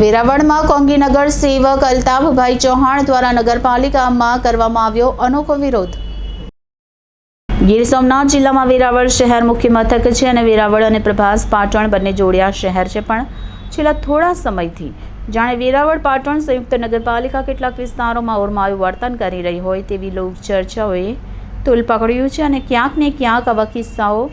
વેરાવળમાં કોંગીનગર સેવક અલ્તાફભાઈ ચૌહાણ દ્વારા નગરપાલિકામાં કરવામાં આવ્યો અનોખો વિરોધ. ગીર સોમનાથ જિલ્લામાં વેરાવળ શહેર મુખ્ય મથક છે અને વેરાવળ અને પ્રભાસ પાટણ બંને જોડિયા શહેર છે. પણ છેલ્લા થોડા સમયથી જાણે વેરાવળ પાટણ સંયુક્ત નગરપાલિકા કેટલાક વિસ્તારોમાં ઓરમાયું વર્તન કરી રહી હોય તેવી લોક ચર્ચાઓએ તૂલ પકડ્યું છે અને ક્યાંક ને ક્યાંક આવા કિસ્સાઓ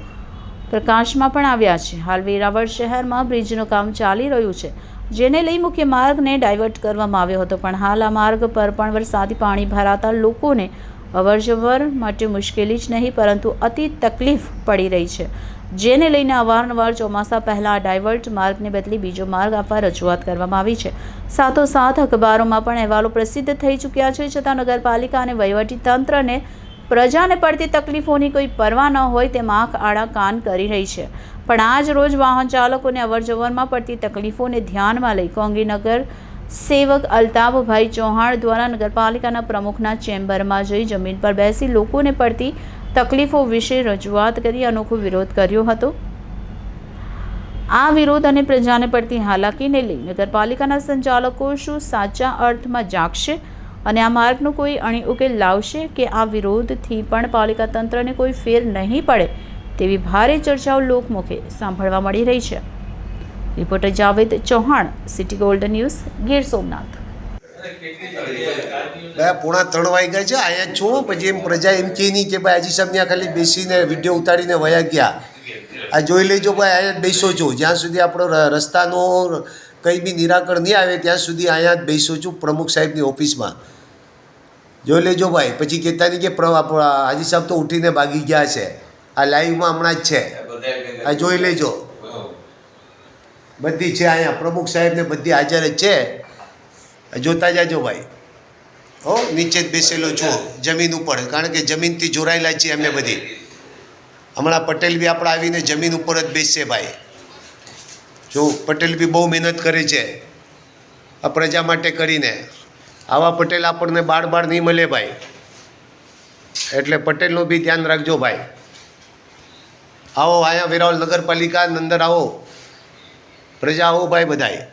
પ્રકાશમાં પણ આવ્યા છે. હાલ વેરાવળ શહેરમાં બ્રિજનું કામ ચાલી રહ્યું છે. જેને લઈ મુખ્ય માર્ગને ડાયવર્ટ કરવામાં આવ્યો હતો. પણ હાલ આ માર્ગ પર પણ વરસાદી પાણી ભરાતા લોકોને અવરજવર માટે મુશ્કેલી જ નહીં, પરંતુ અતિ તકલીફ પડી રહી છે. જેને લઈને અવારનવાર ચોમાસા પહેલાં આ ડાયવર્ટ માર્ગને બદલી બીજો માર્ગ આપવા રજૂઆત કરવામાં આવી છે. સાથોસાથ અખબારોમાં પણ અહેવાલો પ્રસિદ્ધ થઈ ચૂક્યા છે. છતાં નગરપાલિકા અને વહીવટી તંત્રને પ્રજાને પડતી તકલીફોની કોઈ પરવા ન હોય તેમ આંખ આડા કાન કરી રહી છે. પણ આજ રોજ વાહન ચાલકોને અવરજવરમાં પડતી તકલીફોને ધ્યાનમાં લઈ કોંગીનગર સેવક અલ્તાફભાઈ ચૌહાણ દ્વારા નગરપાલિકાના પ્રમુખના ચેમ્બરમાં જઈ જમીન પર બેસી લોકોને પડતી તકલીફો વિશે રજૂઆત કરી અનોખો વિરોધ કર્યો હતો. આ વિરોધ અને પ્રજાને પડતી હાલાકીને લઈ નગરપાલિકાના સંચાલકો શું સાચા અર્થમાં જાગશે? અને આ માર્ગનો કોઈ અણી ઉકેલ લાવશે કે આ વિરોધથી પણ પાલિકા તંત્રને કોઈ ફેર નહીં પડે તેવી ભારે ચર્ચાઓ લોકમુખે સાંભળવા મળી રહી છે. Reporter Javed Chauhan, City Gold News, Gir Somnath. બે પોણા ત્રણ વાગ્યા છે, અહીંયા છો. પછી એમ પ્રજા એમ કે નહીં કે ભાઈ, હજી ત્યાં ખાલી બેસીને વીડિયો ઉતારીને વયા ગયા. આ જોઈ લેજો ભાઈ, અહીંયા બેસો છો. જ્યાં સુધી આપણો રસ્તાનો કંઈ બી નિરાકરણ નહીં આવે, ત્યાં સુધી અહીંયા જ બેસો છું પ્રમુખ સાહેબની ઓફિસમાં. જોઈ લેજો ભાઈ. પછી કહેતા નહીં કે હાજી સાહેબ તો ઉઠીને ભાગી ગયા છે. આ લાઈવમાં હમણાં જ છે. આ જોઈ લેજો. બધી છે અહીંયા. પ્રમુખ સાહેબને બધી હાજર જ છે. જોતા જાજો ભાઈ. હો, નીચે જ બેસેલો છું જમીન ઉપર. કારણ કે જમીનથી જોડાયેલા છીએ અમે બધી. હમણાં પટેલ બી આપણે આવીને જમીન ઉપર જ બેસશે ભાઈ. જો, પટેલ બી બહુ મહેનત કરે છે. આ પ્રજા માટે કરીને. આવા પટેલ આપણને બાળ બાળ નહીં મળે ભાઈ. એટલે પટેલનું બી ધ્યાન રાખજો ભાઈ. આવો અહીંયા વેરાવળ નગરપાલિકા અંદર આવો. પ્રજા આવો ભાઈ બધાય.